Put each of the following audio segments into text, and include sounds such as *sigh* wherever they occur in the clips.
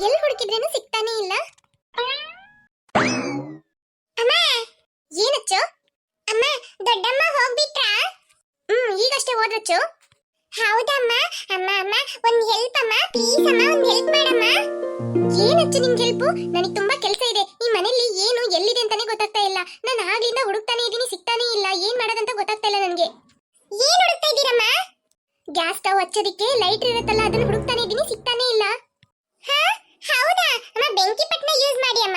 ಎಲ್ಲಿ ಹುಡುಕಿದ್ರೇನು ಸಿಗ್ತಾನೆ ಇಲ್ಲ ಅಮ್ಮ ಏನಚ್ಚು ಅಮ್ಮ ದೊಡ್ಡಮ್ಮ ಹೋಗ್ಬಿಟ್ರಾ ಹ್ಮ್ ಈಗಷ್ಟೇ ಹೋದ್ರಚ್ಚು ಹೌದಮ್ಮ, ಅಮ್ಮ ಅಮ್ಮ, ಒಂದ್ ಹೆಲ್ಪ್ ಅಮ್ಮ ಪ್ಲೀಸ್ ಅಮ್ಮ, ಒಂದ್ ಹೆಲ್ಪ್ ಮಾಡಮ್ಮ. ಏನಚ್ಚು ನಿಂಗೆ ಹೆಲ್ಪ್ ನನಗೆ ತುಂಬಾ ಕೆಲಸ ಇದೆ. ಈ ಮನೆಯಲ್ಲಿ ಏನು, ಎಲ್ಲಿದೆ ಅಂತಾನೆ ಗೊತ್ತಾಗ್ತಾ ಇಲ್ಲ. ನಾನು ಆಗ್ಲಿಂದ ಹುಡುಕ್ತಾನೆ ಇದೀನಿ, ಸಿಗ್ತಾನೆ ಇಲ್ಲ. ಏನ್ ಮಾಡೋದಂತ ಗೊತ್ತಾಗ್ತಾ ಇಲ್ಲ ನನಗೆ. ಏನ್ ಹುಡುಕ್ತಾ ಇದ್ದೀರಮ್ಮ? ಗ್ಯಾಸ್ ಸ್ಟವ್ ಹಚ್ಚೋದಿಕ್ಕೆ ಲೈಟ್ ಇರುತ್ತಲ್ಲ, ಅದನ್ನ ಹುಡುಕ್ತಾನೆ ಇದೀನಿ, ಸಿಗ್ತಾನೆ ಇಲ್ಲ. ಹಾ? ಹೌದಾ? ಅಮ್ಮ, ಬೆಂಕಿ ಯೂಸ್ ಮಾಡಿ ಅಮ್ಮ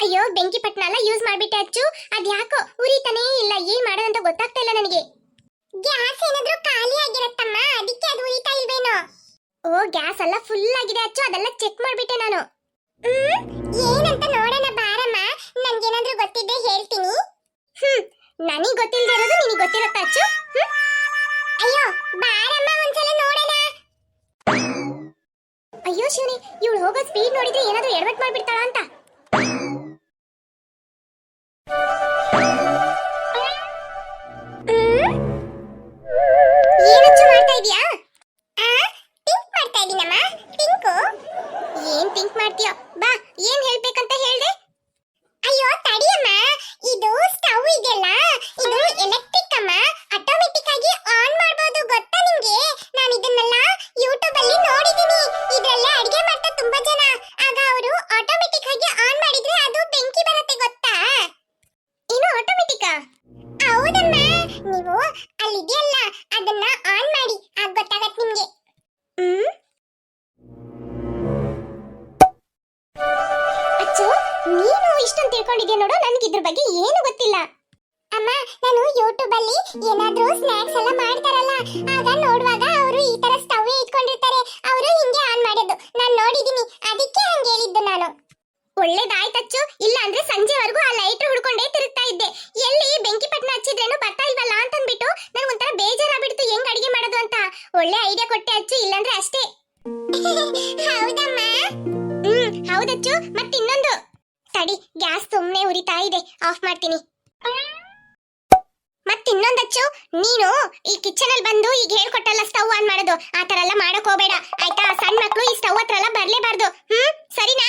ಅಯ್ಯೋ, ಬೆಂಕಿ ಪಟ್ನ ಎಲ್ಲ ಯೂಸ್ ಮಾಡ್ಬಿಟ್ಟೆ ಅಚ್ಚು. ಅದ್ಯಾಕೋ ಉರಿತಾನೇ ಇಲ್ಲ. ಏನ್ ಮಾಡೋದಂತ ಗೊತ್ತಾಗ್ತಾ ಇಲ್ಲ ನನಗೆ. ಗ್ಯಾಸ್ ಏನಾದ್ರೂ ಖಾಲಿ ಆಗಿರತ್ತಮ್ಮ, ಅದಕ್ಕೆ ಅದು ಉರಿತಾ ಇಲ್ವೇನೋ? ಓ, ಗ್ಯಾಸ್ ಎಲ್ಲ ಫುಲ್ ಆಗಿದೆ ಅಚ್ಚು, ಅದೆಲ್ಲ ಚೆಕ್ ಮಾಡ್ಬಿಟ್ಟೆ ನಾನು. ಹ್ಮ್, ಏನಂತ ನೋಡೋಣ ಬಾರಮ್ಮ ನನ್ಗೇನಾದ್ರೂ ಗೊತ್ತಿದ್ದೆ ಹೇಳ್ತೀನಿ. ಹ್ಮ್, ನನಗ್ ಗೊತ್ತಿಲ್ಲದೆ ಇರೋದು ನಿನಗೆ ಗೊತ್ತಿರತ್ತ ಅಚ್ಚು? ಹ್ಮ್? ಅಯ್ಯೋ, ಬಾರಮ್ಮ, ಒಂದ್ಸಲ ನೋಡೋಣ. ಅಯ್ಯೋ, ಶಿವನಿ, ಇವಳು ಹೋಗೋ ಸ್ಪೀಡ್ ನೋಡಿದ್ರೆ ಏನಾದ್ರೂ ಎಡವಟ್ ಮಾಡ್ಬಿಡ್ತಾಳ ಅಂತ ಇಷ್ಟೊಂದು ನೋಡು, ನನಗೆ ಇದ್ರ ಬಗ್ಗೆ ಏನು ಗೊತ್ತಿಲ್ಲ. ಅಮ್ಮ, ನಾನು ಯೂಟ್ಯೂಬ್ ಅಲ್ಲಿ ಏನಾದ್ರೂ ಸ್ನಾಕ್ಸ್ ಎಲ್ಲ ಮಾಡ್ತಾರಲ್ಲ, ಆಗ ನೋಡುವಾಗ ಅವರು ಈ ತರ ಸ್ಟವ್ ಇಟ್ಕೊಂಡಿರ್ತಾರೆ. ಅವರು ಹಿಂಗೆ ಆನ್ ಮಾಡೋದು. ನಾನು ನೋಡಿದೀನಿ. ಅದಕ್ಕೆ ಹಂಗೆ ಹೇಳಿದ್ದು ನಾನು. ಒಳ್ಳೇದಾಯ್ತಚ್ಚು. ಇಲ್ಲ ಅಂದ್ರೆ ಸಂಜೆವರೆಗೂ ಆ ಲೈಟ್ ಹುಡ್ಕೊಂಡೇ ತಿರುಗ್ತಾ ಇದ್ದೆ. ಎಲ್ಲಿ ಬೆಂಕಿ ಪಟ್ಟಣ ಹಚ್ಚಿದ್ರೇನು ಬರ್ತಾ ಇಲ್ವಲ್ಲ ಅಂತ ಅಂದ್ಬಿಟ್ಟು ನನಗೆ ಒಂಥರ ಬೇಜಾರಾಗ್ಬಿಡ್ತು. ಹೆಂಗ್ ಅಡಿಗೆ ಮಾಡೋದು ಅಂತ. ಒಳ್ಳೆ ಐಡಿಯಾ ಕೊಟ್ಟೆ ಅಚ್ಚು, ಇಲ್ಲಾಂದ್ರೆ ಅಷ್ಟೇ. *laughs* ಹೌದಮ್ಮ? ಹ್ಮ್, ಹೌದಚ್ಚು. ಮತ್ತೆ ಇನ್ನೊಂದು ತಡಿ, ಗ್ಯಾಸ್ ಸುಮ್ಮನೆ ಉರಿತಾ ಇದೆ. ಆಫ್ ಮಾಡ್ತೀನಿ. ಮತ್ತಿನ್ನೊಂದಚ್ಚು ನೀನು ಈ ಕಿಚನ್ ಅಲ್ಲಿ ಬಂದು ಈಗ ಹೇಳ್ಕೊಟ್ಟಲ್ಲ ಸ್ಟವ್ ಆನ್ ಮಾಡೋದು. ಆ ತರ ಎಲ್ಲ ಮಾಡಕ್ ಹೋಗ್ಬೇಡ. ಆಯ್ತಾ? ಸಣ್ಣ ಮಕ್ಕಳು ಈ ಸ್ಟವ್ ಹತ್ರ ಎಲ್ಲ ಬರ್ಲೇಬಾರ್ದು. ಹ್ಮ್? ಸರಿನಾ?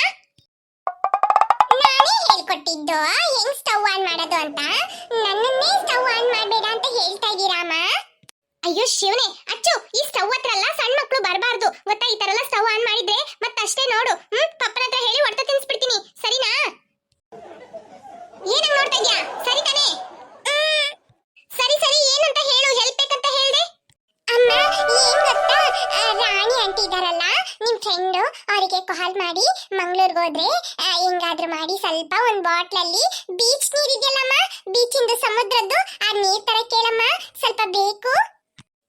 ನಾನೇ ಹೇಳ್ಕೊಟ್ಟಿದ್ದು. ಹೆಂಗ್ ಸ್ಟವ್ ಆನ್ ಮಾಡೋದು ಅಂತ? ನನ್ನನ್ನೇ ಸ್ಟವ್ ಆನ್ ಮಾಡಬೇಡ ಅಂತ ಹೇಳ್ತಾ ಇದ್ದೀರಾಮ ಅಯ್ಯೋ, ಶಿವನೇ. ಅಚ್ಚು, ಈ ಸ್ಟವ್ ಹತ್ರ ಎಲ್ಲ ಸಣ್ಣ ಮಕ್ಕಳು ಬರಬಾರ್ದು. ಗೊತ್ತಾ? ಈ ತರ ಎಲ್ಲ ಮಂಗಳೂರಿಗೆ ಹೋದ್ರೆ ಹೆಂಗಾದ್ರೂ ಮಾಡಿ ಸ್ವಲ್ಪ ಒಂದ್ ಬಾಟ್ಲಲ್ಲಿ ಬೀಚ್ ನೀರ್ ಇದೆಯಲ್ಲಮ್ಮ ಬೀಚಿಂದು ಸಮುದ್ರದ್ದು, ಆ ನೀರ್ ತರ ಕೇಳಮ್ಮ, ಸ್ವಲ್ಪ ಬೇಕು.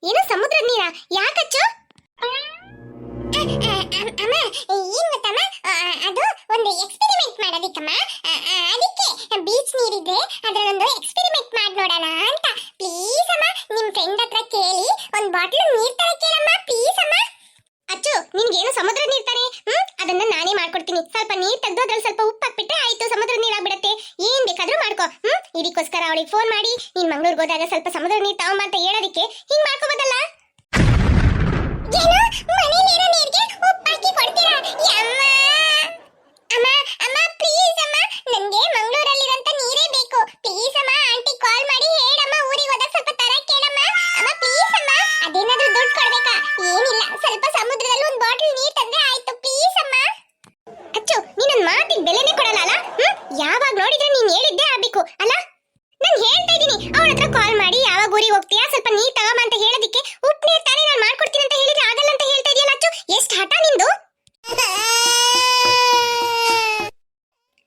ಏನು ಸಮುದ್ರದ ನೀರ? ಯಾಕಚ್ಚು? ಅಮ್ಮ, ಏನ್ ಗೊತ್ತಮ್ಮ? ಅದು ಒಂದು ಎಕ್ಸ್ಪೆರಿಮೆಂಟ್ ಮಾಡೋದಿಕ್ಕಮ್ಮ. ಅದಕ್ಕೆ ಬೀಚ್ ನೀರಿದ್ರೆ ಅದರಲ್ಲೊಂದು ಎಕ್ಸ್ಪೆರಿಮೆಂಟ್ ಮಾಡಿ ನೋಡೋಣ ಅಂತ. ಪ್ಲೀಸ್ ಅಮ್ಮ, ನಿಮ್ ಫ್ರೆಂಡ್ ಹತ್ರ ಕೇಳಿ ಒಂದ್ ಬಾಟ್ಲು ನೀರ್ ತರ ಕೇಳಮ್ಮ ಪ್ಲೀಸ್ ಅಮ್ಮ. ಅಚ್ಚು ನಿನ್ಗೇನು ಸಮುದ್ರ ನೀರ್ ನಾನೇ ಮಾಡ್ಕೊಡ್ತೀನಿ ಸ್ವಲ್ಪ ನೀರ್ ತೆಗೆದು ಅದ್ರಲ್ಲಿ ಸ್ವಲ್ಪ ಉಪ್ಪು ಹಾಕ್ಬಿಟ್ರೆ ಆಯ್ತು, ಸಮುದ್ರ ನೀರ್ ಆಗ್ಬಿಡತ್ತೆ ಏನ್ ಬೇಕಾದ್ರೂ ಮಾಡ್ಕೋ. ಹ್ಮ್? ಇದಕ್ಕೋಸ್ಕರ ಅವಳಿಗೆ ಫೋನ್ ಮಾಡಿ, ನೀನ್ ಮಂಗ್ಳೂರ್ಗೆ ಹೋದಾಗ ಸ್ವಲ್ಪ ಸಮುದ್ರ ನೀರ್ ತಾವು ಅಂತ ಹೇಳೋದಿಕ್ಕೆ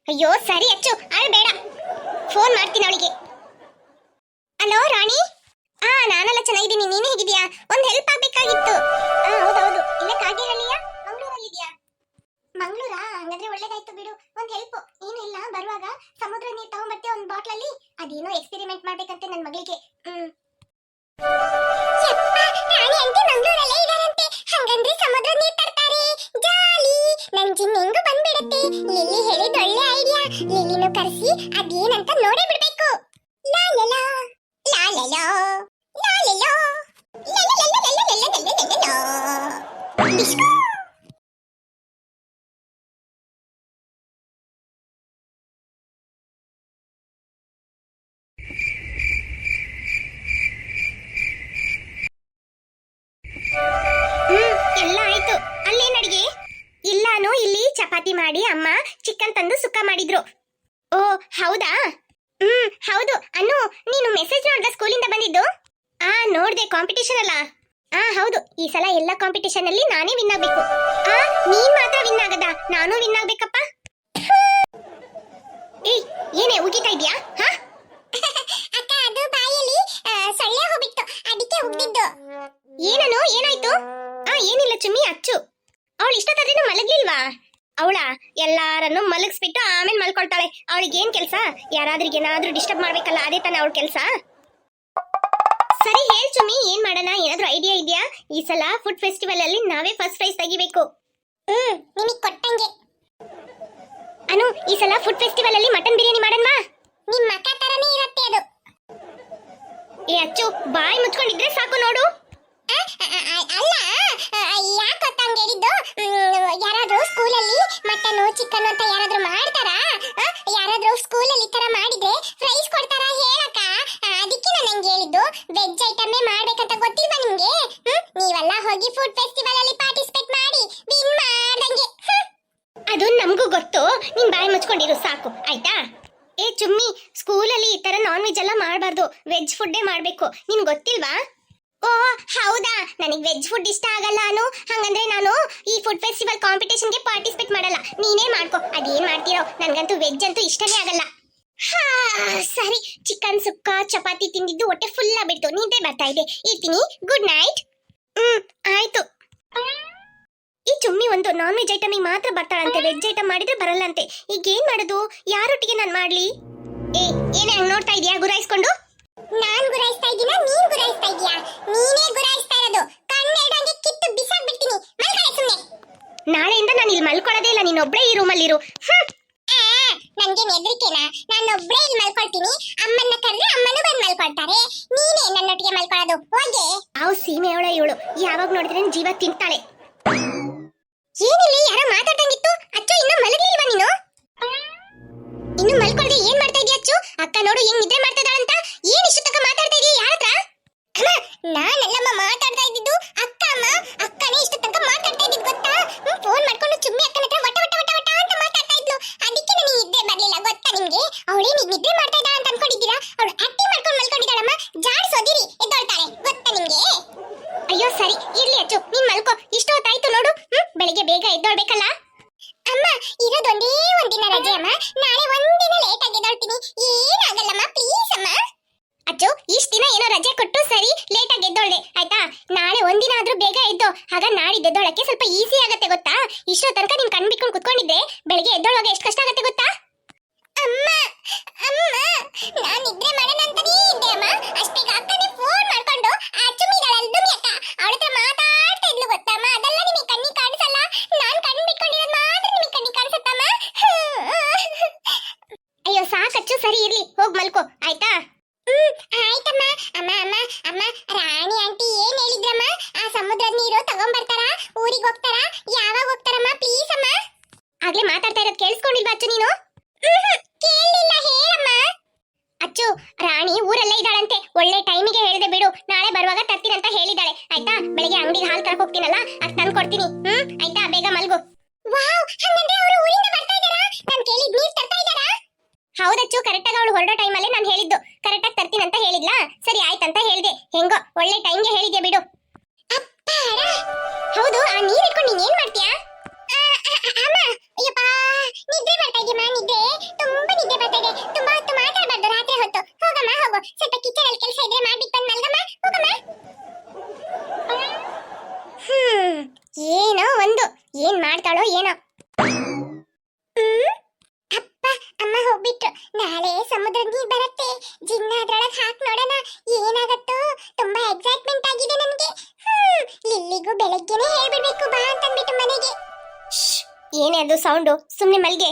ಅಯ್ಯೋ, ಸರಿ ಅಚ್ಚು ಅಳ್ಬೇಡ ಫೋನ್ ಮಾಡ್ತೀನಿ ಅವಳಿಗೆ. ಹಲೋ ರಾಣಿ? ಆ, ನಾನೆಲ್ಲ ಚೆನ್ನಾಗಿದ್ದೀನಿ. ನೀನು ಹೇಗಿದ್ಯಾ ಒಂದು ಹೆಲ್ಪ್ ಆಗ್ಬೇಕಾಗಿತ್ತು. ಆ, ಹೌದೌದು. ಇಲ್ಲ ಕಾಗೇಹಳ್ಳಿಯ? ಮಂಗಳೂರಲ್ಲಿದ್ಯಾ? ಮಂಗಳೂರಾ? ಹಂಗಾದ್ರೆ ಒಳ್ಳೇದಾಯ್ತು ಬಿಡು. ಒಂದು ಹೆಲ್ಪ್ ಏನು ಇಲ್ಲ, ಬರುವಾಗ ಸಮುದ್ರ ನೀರು ತಗೊಂಡ್ಬರ್ತೀಯ ಒಂದ್ ಬಾಟ್ಲಲ್ಲಿ? ಅದೇನೋ ಎಕ್ಸ್ಪೆರಿಮೆಂಟ್ ಮಾಡ್ಬೇಕಂತೆ ನನ್ನ ಮಗಳಿಗೆ. ಹ್ಮ್. ರಾಣಿ ಅದೇನಂತ ಮಾಡಿ ಅಮ್ಮ ಚಿಕನ್ ತಂದು ಸುಕ್ಕ ಮಾಡಿದ್ರು. ಓ ಹೌದಾ? ಹ್ಮ್ ಹೌದು. ಅನ್ನು ನೀನು ಮೆಸೇಜ್ ನೋಡ್ದ ಸ್ಕೂಲಿಂದ ಬಂದಿದ್ದು? ಆ ನೋಡ್ದೆ ಕಾಂಪಿಟೇಷನ್ ಅಲ್ಲ. ಆ ಹೌದು. ಈ ಸಲ ಎಲ್ಲ ಕಾಂಪಿಟೇಷನ್ ಅಲ್ಲಿ ನಾನೇ ವಿನ್ ಆಗ್ಬೇಕು. ಆ ನೀನ್ ಮಾತ್ರ ವಿನ್ ಆಗದ? ನಾನು ವಿನ್ ಆಗ್ಬೇಕಪ್ಪ? ಏಯ್ ಏನೇ ಉಗಿತಾ ಇದ್ಯಾ? ಹಾ? *laughs* ಅಕ್ಕ ಅದು ಬಾಯಲ್ಲಿ ಸೊಳ್ಳೆ ಹೋಗ್ಬಿಟ್ಟು ಅದಕ್ಕೆ ಉಗ್ದಿದ್ದು. ಏನನು ಏನಾಯ್ತು? ಆ ಏನಿಲ್ಲ ಚುಮ್ಮಿ ಅಚ್ಚು. ಅವಳು ಇಷ್ಟೊತ್ತಾದ್ರೂ ಮಲಗ್ಲಿಲ್ವಾ? ಅವಳ ಎಲ್ಲಾರನ್ನು ಮಲಗಿಸ್ಬಿಟ್ಟು ಆಮೇಲೆ ಮಲ್ಕೊಳ್ತಾಳೆ. ಅವಳಿಗೆ ಏನ್ ಕೆಲಸ? ಯಾರಾದ್ರಿಗೆ ಏನಾದ್ರೂ ಡಿಸ್ಟರ್ಬ್ ಮಾಡ್ಬೇಕಲ್ಲ, ಅದೇ ತಾನೇ ಅವಳ ಕೆಲಸ? ಸರಿ, ಹೇಳ್ ಚುಮ್ಮಿ, ಏನ್ ಮಾಡೋಣ? ಏನಾದ್ರೂ ಐಡಿಯಾ ಇದೆಯಾ? ಈ ಸಲ ಫುಡ್ ಫೆಸ್ಟಿವಲ್ ಅಲ್ಲಿ ನಾವೇ ಫಸ್ಟ್ ಪ್ರೈಸ್ ತೆಗಿಬೇಕು. ಹ್ಮ್, ನಿಮಗೆ ಕೊಟ್ಟಂಗೆ. ಅನು, ಈ ಸಲ ಫುಡ್ ಫೆಸ್ಟಿವಲ್ ಅಲ್ಲಿ ಮಟನ್ ಬಿರಿಯಾನಿ ಮಾಡೋಣ ನಿಮ್ಮ ಮಕ್ಕ ತರನೇ ಇರುತ್ತೆ ಅದು. ಏ ಅಚ್ಚು, ಬಾಯಿ ಮುಚ್ಕೊಂಡಿದ್ರೆ ಸಾಕು ನೋಡು. ಅಲ್ಲ ಯಾಕೆ ಗೊತ್ತಂಗೆ ಹೇಳಿದ್ದು ಯಾರಾದ್ರೂ ಸ್ಕೂಲಲ್ಲಿ ಮಟನ್, ಚಿಕನ್ ಅಂತ ಯಾರಾದ್ರೂ ಮಾಡ್ತಾರಾ? ಯಾರಾದರೂ ಸ್ಕೂಲಲ್ಲಿ ಈ ತರ ಮಾಡಿದ್ರೆ ಪ್ರೈಸ್ ಕೊಡ್ತಾರಾ ಹೇಳಕ್ಕ? ಅದಕ್ಕೆ ನಾನು ಹಂಗೆ ಹೇಳಿದ್ದು. ವೆಜ್ ಐಟಮೇ ಮಾಡ್ಬೇಕಂತ ಗೊತ್ತಿಲ್ವಾ ನಿಮ್ಗೆ? ನೀವೆಲ್ಲ ಹೋಗಿ ಫುಡ್ ಫೆಸ್ಟಿವಲ್ ಅಲ್ಲಿ ಪಾರ್ಟಿಸಿಪೇಟ್ ಮಾಡಿ ವಿನ್ ಮಾಡ್ದಂಗೆ. ಅದು ನಮಗೂ ಗೊತ್ತು. ನಿಮ್ಮ ಬಾಯಿ ಮುಚ್ಕೊಂಡಿರು ಸಾಕು, ಆಯ್ತಾ? ಏ ಚುಮ್ಮಿ, ಸ್ಕೂಲಲ್ಲಿ ಈ ತರ ನಾನ್ ವೆಜ್ ಎಲ್ಲ ಮಾಡಬಾರ್ದು. ವೆಜ್ ಫುಡ್ಡೇ ಮಾಡಬೇಕು. ನಿನ್ ಗೊತ್ತಿಲ್ವಾ? ಓ, ಹೌದಾ? ನನಗೆ ವೆಜ್ ಫುಡ್ ಇಷ್ಟ ಆಗಲ್ಲ ಅನು. ಹಂಗಂದ್ರೆ ನಾನು ಈ ಫುಡ್ ಫೆಸ್ಟಿವಲ್ ಕಾಂಪಿಟೇಷನ್ಗೆ ಪಾರ್ಟಿಸಿಪೇಟ್ ಮಾಡಲ್ಲ. ನೀನೇ ಮಾಡ್ಕೋ. ಅದೇನ್ ಮಾಡ್ತೀರೋ? ನನಗಂತೂ ವೆಜ್ ಅಂತೂ ಇಷ್ಟನೇ ಆಗಲ್ಲ. ಹಾ, ಸರಿ. ಚಿಕನ್ ಸುಕ್ಕ, ಚಪಾತಿ ತಿಂದಿದ್ದು ಹೊಟ್ಟೆ ಫುಲ್ ಆಗ್ಬಿಡ್ತು. ನಿದ್ದೆ ಬರ್ತಾ ಇದೆ. ಇರ್ತೀನಿ. ಗುಡ್ ನೈಟ್ ಹ್ಮ್, ಆಯ್ತು. ಈ ಚುಮ್ಮಿ ಒಂದು ನಾನ್ ವೆಜ್ ಐಟಮ್ ಮಾತ್ರ ಬರ್ತಾಳಂತೆ. ವೆಜ್ ಐಟಮ್ ಮಾಡಿದ್ರೆ ಬರಲ್ಲಂತೆ. ಈಗ ಏನ್ ಮಾಡೋದು? ಯಾರೊಟ್ಟಿಗೆ ನಾನು ಮಾಡ್ಲಿ? ಏ, ಏನೇ ಹಂಗ್ ನೋಡ್ತಾ ಇದೀಯಾ? ಗುರಾಯಿಸ್ಕೊಂಡು? ನಾನ್ ಗುರಾಯಿಸ್ತಾ ಇದೀನ ನೀನ್ ಗುರಾಯಿಸ್ತಾ ಇದೀಯಾ ನೀನೇ ಗುರಾಯಿಸ್ತಾ ಇರೋದು. ಕಣ್ಣೆರಡಂಗೆ ಕಿತ್ತು ಬಿಸಾಕ್ಬಿಡ್ತೀನಿ. ಮಲ್ಕೊಳ್ಳೆ ಸುಮ್ನೆ. ನಾಳೆಯಿಂದ ನಾನು ಇಲ್ಲಿ ಮಲ್ಕೊಳ್ಳೋದೇ ಇಲ್ಲ. ನೀನ್ ಒಬ್ಳೇ ಈ ರೂಮಲ್ಲಿರು ನನಗೆ ಹೆದರಿಕೆನಾ? ನಾನು ಒಬ್ಳೇ ಇಲ್ಲಿ ಮಲ್ಕೊಳ್ತೀನಿ. ಅಮ್ಮನ್ನ ಕರೆದ್ರೆ ಅಮ್ಮನೂ ಬಂದು ಮಲ್ಕೊಳ್ತಾರೆ. ನೀನೇ ನನ್ನೊಟ್ಟಿಗೆ ಮಲ್ಕೊಳ್ಳೋದು. ಹೋಗೆ. ಅವ್ ಸೀಮೆ ಅವಳ ಇವಳು. ಯಾವಾಗ ನೋಡಿದ್ರೆ ಜೀವ ತಿಂತಾಳೆ. ಏನಿಲ್ಲ? ಯಾರೋ ಮಾತಾಡ್ದಂಗಿತ್ತು. ಅಚ್ಚು ಇನ್ನು ಮಲಗಿಲ್ವಾ ನೀನು? ಇನ್ನು ಮಲ್ಕೊಳ್ದೆ ಏನ್ ಮಾಡ್ತಾ ಇದೀಯ ಅಚ್ಚು? ಅಕ್ಕ ನೋಡು ಹೆಂಗ್ ನಿದ್ರೆ ಮಾಡ್ತಾ ಅಂತ ಏನ್ ಇಷ್ಟು ತಕ ಮಾತಾಡ್ತಾ ಇದೀಯ ಯಾರ ಹತ್ರ? ನಾನಲ್ಲಮ್ಮ ಮಾತಾಡ್ತಾ ರಜೆ ಕೊಟ್ಟು ಸರಿ ಲೇಟ್ ಆಗಿ ಎದ್ದೊಳ್ದೆ ಆಯ್ತಾ? ನಾಳೆ ಒಂದಿನ ಆದ್ರೂ ಬೇಗ ಎದ್ದು, ಆಗ ನಾಡಿದ್ದು ಎದ್ದೊಳಕ್ಕೆ ಸ್ವಲ್ಪ ಈಸಿ ಆಗತ್ತೆ ಗೊತ್ತಾ? ಇಷ್ಟೋ ತನಕ ನೀನ್ ಕಣ್ ಬಿಟ್ಕೊಂಡು ಕುತ್ಕೊಂಡಿದ್ದೆ ಬೆಳಿಗ್ಗೆ ಎದ್ದೊಳಗೆ ಎಷ್ಟು ಕಷ್ಟ ಆಗತ್ತೆ ಗೊತ್ತಾ? ಅಮ್ಮ ಅಮ್ಮ, ನಾನು ನಿದ್ರೆ ಮಾಡೋಣ ಅಂತಾನೇ ಇದ್ದೆ, ಅಮ್ಮ. ಅಷ್ಟೇ ಅಕ್ಕನೇ ಫೋನ್ ಮಾಡ್ಕೊಂಡು ಆ ಚುಮ್ಮಿದಾಳಲ್ಲ ದುಮ್ಮಿ ಅಕ್ಕ ಅವಳ ಹತ್ರ ಮಾತಾಡ್ತಾ ಇದ್ಲು ಗೊತ್ತಮ್ಮ ಅದೆಲ್ಲ ನಿಮಗೆ ಕಣ್ಣಿ ಕಾಣಿಸಲ್ಲ? ಕಣ್ಣು ಬಿಟ್ಕೊಂಡಿರೋದು ಮಾತ್ರ ನಿಮಗೆ ಕಣ್ಣಿ ಅಯ್ಯೋ, ಸಾಕಚ್ಚು ಸರಿ ಇರ್ಲಿ, ಹೋಗ್ ಮಲ್ಕೋ, ಆಯ್ತಾ ಹ್ಮ್ ಆಯ್ತಮ್ಮ ಅಮ್ಮ ಅಮ್ಮ ಅಮ್ಮ ರಾಣಿ ಆಂಟಿ ಏನ್ ಹೇಳಿದ್ರಮ್ಮ ಆ ಸಮುದ್ರದ ನೀರು ತಗೊಂಬರ್ತಾರ ಊರಿಗೆ ಹೋಗ್ತಾರ ಯಾವಾಗ ಹೋಗ್ತಾರಮ್ಮ ಪ್ಲೀಸ್ ಅಮ್ಮ ಆಗ್ಲೇ ಮಾತಾಡ್ತಾ ಇರೋದು ಕೇಳಿಸ್ಕೊಂಡಿಲ್ವಾ ಅಚ್ಚು ನೀನು ಕೇಳಿಲ್ಲ ಹೇಳಮ್ಮ ಅಚ್ಚು ರಾಣಿ ಊರಲ್ಲೇ ಇದ್ದಾಳಂತೆ ಒಳ್ಳೆ ಟೈಮಿಗೆ ಹೇಳ್ದೆ ಬಿಡು ನಾಳೆ ಬರುವಾಗ ತರ್ತೀನಂತ ಹೇಳಿದಾಳೆ ಆಯ್ತಾ? ಬೆಳಿಗ್ಗೆ ಅಂಗಡಿಗೆ ಹಾಲು ತರಕ್ ಹೋಗ್ತೀನಲ್ಲ ಅದ್ ತಂದು ಕೊಡ್ತೀನಿ. ಹ್ಮ್? ಆಯ್ತಾ? ಬೇಗ ಮಲ್ಗು. ವಾವ್! ಹಂಗಂದ್ರೆ ಅವರು ಊರಿಂದ ಬರ್ತಾ ಇದಾರಾ ನಾನು ಕೇಳಿದ್ ನೀರ್ ತರ್ತಾ ಇದ್ದಾರಾ? ಹೌದಚ್ಚು ಕರೆಕ್ಟಾಗಿ ಅವಳು ಹೊರಡೋ ಟೈಮಲ್ಲೇ ನಾನು ಹೇಳಿದ್ದು. ಕರೆಕ್ಟಾಗಿ ತರ್ತೀನಂತ ಹೇಳಿದ್ಲಾ? ಸರಿ ಆಯ್ತಂತ ಹೇಳ್ದೆ. ಹೆಂಗೋ, ಒಳ್ಳೆ ಟೈಮ್ಗೆ ಹೇಳಿದ್ಯಾ ಬಿಡು. ಹೌದು, ಆ ನೀರ್ ಇಟ್ಕೊಂಡು ನೀನ್ ಏನ್ ಮಾಡ್ತೀಯಾ? ಅಮ್ಮ! ಅಯ್ಯಪ್ಪ! ನಿದ್ದೆ ಬರ್ತಾ ಇದೆಯಮ್ಮ ನಿದ್ದೆ ತುಂಬಾ ನಿದ್ದೆ ಬರ್ತಾ ಇದೆ. ತುಂಬಾ ಏನೇ ಅದು ಸೌಂಡು ಸುಮ್ಮನೆ ಮಲ್ಗೆ.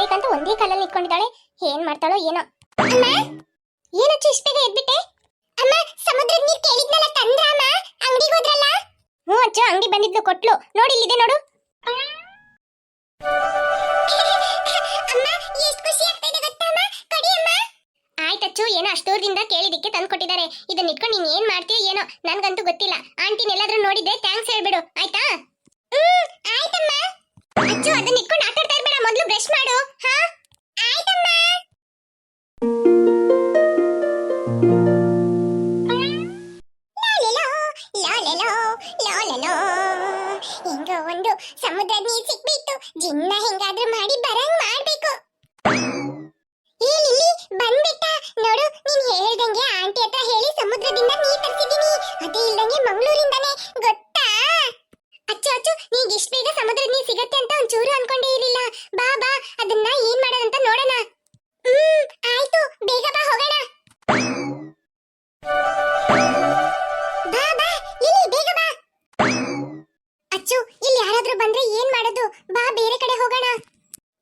ನಿಂತ್ಕೊಂಡಿದ್ದಾಳೆ. ಏನ್ ಮಾಡ್ತಾಳೋ ಏನೋ. ಅಮ್ಮ ಏನಚ್ಚು ಇಷ್ಟ ಬೇಗ ಎದ್ಬಿಟ್ಟೆ. ಅಮ್ಮ, ಸಮುದ್ರದ ನೀರ್ ಕೇಳಿದ್ನಲ್ಲ ತಂದ್ರ ಅಮ್ಮ? ಅಂಗಡಿಗೆ ಹೋದ್ರಲ್ಲ? ಹ್ಞೂ ಅಚ್ಚು ಅಂಗಡಿ ಬಂದಿದ್ಲು, ಕೊಟ್ಲು. ನೋಡಿ ಇಲ್ಲಿದೆ ನೋಡು. ಆಯ್ತಚ್ಚು ಏನೋ ಅಷ್ಟೂರದಿಂದ ಕೇಳಿದಕ್ಕೆ ತಂದು ಕೊಟ್ಟಿದ್ದಾರೆ. ಇದನ್ನ ಇಟ್ಕೊಂಡು ನೀನ್ ಏನ್ ಮಾಡ್ತೀಯ ಏನೋ, ನನ್ಗಂತೂ ಗೊತ್ತಿಲ್ಲ. ಆಂಟಿನ ಎಲ್ಲಾದ್ರೂ ನೋಡಿದ್ರೆ ಥ್ಯಾಂಕ್ಸ್ ಹೇಳ್ಬಿಡು. ಆಯ್ತಾ? ಹ್ಮ್, ಆಯ್ತಮ್ಮ. ಅಚ್ಚು ಅದನ್ನ ಇಟ್ಕೊಂಡು ಆಟ ಆಡ್ತಾ ಇರ್ಬೇಡ ಮೊದಲು ಬ್ರಷ್ ಮಾಡು, ಹಾ? ಆಯ್ತಮ್ಮ. ಹಿಂಗ ಒಂದು ಸಮುದ್ರ ನೀರ್ ಸಿಕ್ಬಿಟ್ಟು ಜಿನ್ನ ಹಿಂಗಾದ್ರೂ ಮಾಡಿ ಬರಂಗ್ ಮಾಡ್ಬೇಕು. ಏ ಲಿಲ್ಲಿ, ಬಂದ್ಬಿಟ್ಟ. ನೋಡು, ನೀನ್ ಹೇಳ್ದಂಗೆ ಆಂಟಿ ಹತ್ರ ಹೇಳಿ ಸಮುದ್ರದಿಂದ ನೀರ್ ತರ್ಸಿದೀನಿ ಅದೇ ಇಲ್ದಂಗೆ ಮಂಗಳೂರಿಂದಾನೆ, ಗೊತ್ತಾ? ಅಚ್ಚು ಅಚ್ಚು, ನೀಗ್ ಇಷ್ಟ ಬೇಗ ಸಮುದ್ರದ ನೀರ್ ಸಿಗತ್ತೆ ಅಂತ ಒಂಚೂರು ಅನ್ಕೊಂಡೇ ಬಾ ಬಾ, ಅದನ್ನ ಏನ್ ಮಾಡೋದಂತ ನೋಡೋಣ. ಹ್ಮ್, ಆಯ್ತು, ಬೇಗ ಬಾ, ಹೋಗೋಣ. ಬಾ ಬಾ, ಇಲ್ಲಿ, ಬೇಗ ಬಾ. ಅಚ್ಚು, ಇಲ್ಲಿ ಯಾರಾದ್ರೂ ಬಂದ್ರೆ ಏನ್ ಮಾಡೋದು? ಬಾ, ಬೇರೆ ಕಡೆ ಹೋಗೋಣ.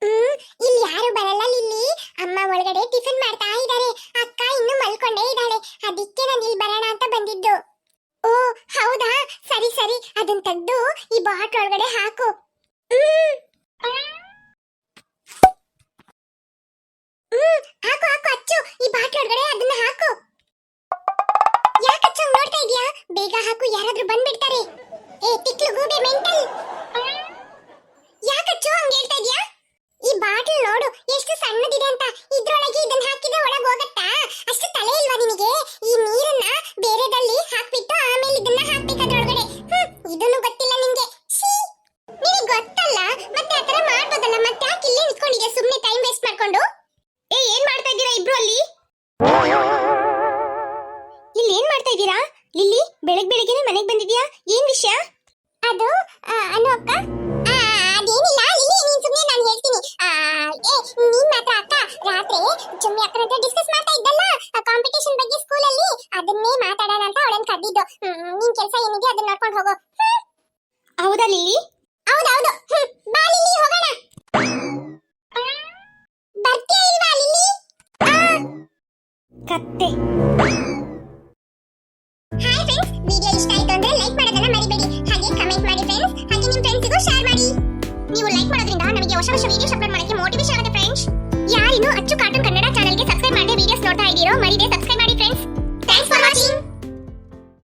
ಹ್ಮ್, ಇಲ್ಲಿ ಯಾರು ಬರಲ್ಲ ಇಲ್ಲಿ ಅಮ್ಮ ಒಳಗಡೆ ಟಿಫಿನ್ ಮಾಡ್ತಾ ಇದ್ದಾರೆ ಅಕ್ಕ ಇನ್ನು ಮಲ್ಕೊಂಡೇ ಇದ್ದಾಳೆ ಅದಕ್ಕೆ ನಾನು ಇಲ್ಲಿ ಬರೋಣ ಅಂತ ಬಂದಿದ್ದು ಓ ಹೌದಾ ಸರಿ ಸರಿ ಅದನ್ನ ತೆಗ್ದು ಈ ಬಾಟ್ ಒಳಗಡೆ ಹಾಕು ಹ್ಮ್ ಹ್ಮ್ ಹಾಕು ಹಾಕು ಅಚ್ಚು ಈ ಬಾಟ್ ಒಳಗಡೆ ಅದನ್ನ ಹಾಕು ಯಾಕಚ್ಚು ಹಂಗ್ ನೋಡ್ತಾ ಇದೀಯಾ ಬೇಗ ಹಾಕು, ಯಾರಾದ್ರೂ ಬಂದ್ಬಿಡ್ತಾರೆ. ಏ, ತಿಕ್ಲು, ಗೂಬೆ, ಮೆಂಟಲ್. ಯಾಕಚ್ಚು, ಹಂಗ ಹೇಳ್ತಾ ಇದ್ಯಾ? ಈ ಬಾಟಲ್ ನೋಡು, ಎಷ್ಟು ಸಣ್ಣದಿದೆ ಅಂತ. ಇದ್ರೊಳಗೆ ಇದನ್ನ ಹಾಕಿದ್ರೆ ಒಳಗೆ ಹೋಗತ್ತಾ? ಅಷ್ಟು ತಲೆ ಇಲ್ವಾ ನಿನಗೆ? ಈ ನೀರನ್ನ ಬೇರೆದಲ್ಲಿ ಹಾಕ್ಬಿಟ್ಟು ಆಮೇಲೆ ಇದನ್ನ ಹಾಕ್ಬೇಕು ಅದ್ರೊಳಗಡೆ. ಇದನ್ನು ಗೊತ್ತಿಲ್ಲ ನಿಂಗೆ ನಿನಗೆ ಗೊತ್ತಲ್ಲ, ಮತ್ತೆ ಆತರ ತರ ಮಾಡ್ಬೋದಲ್ಲ? ಮತ್ತೆ ಯಾಕೆ ಇಲ್ಲೇ ನಿಂತ್ಕೊಂಡಿದ್ಯಾ ಸುಮ್ಮನೆ ಟೈಮ್ ವೇಸ್ಟ್ ಮಾಡ್ಕೊಂಡು? ಏ, ಏನ್ ಮಾಡ್ತಾ ಮನೆಗೆ ಬಂದಿದ್ಯಾ? ಏನ್ ವಿಷಯ? ಅದು ಅನು ಅಕ್ಕ. ಆ, ಅದೇನಿಲ್ಲ ಲಿಲ್ಲಿ ನೀನ್ ಸುಮ್ಮನೆ ನಾನು ಹೇಳ್ತೀನಿ. ನೀನ್ ಮಾತ್ರ ಅಕ್ಕ. ರಾತ್ರಿ ಚುಮ್ಮಿ ಅಕ್ಕನ ಹತ್ರ ಡಿಸ್ಕಸ್ ಮಾಡ್ತಾ ಇದ್ದಲ್ಲ ಕಾಂಪಿಟೇಷನ್ ಬಗ್ಗೆ ಸ್ಕೂಲಲ್ಲಿ ಅದನ್ನೇ ಮಾತಾಡೋಣ ಅಂತ ಅವಳನ್ನ ಕರೆದಿದ್ದು. ನಿನ್ ಕೆಲಸ ಏನಿದೆ ಅದನ್ನ ನೋಡ್ಕೊಂಡು ಹೋಗೋ. ಹೌದಾ ಲಿಲ್ಲಿ ಹೌದೌದು. ಬಾ ಲಿಲ್ಲಿ ಹೋಗೋಣ. ಬರ್ತೀಯ ಇಲ್ವಾ ಲಿಲ್ಲಿ ಕತ್ತೆ.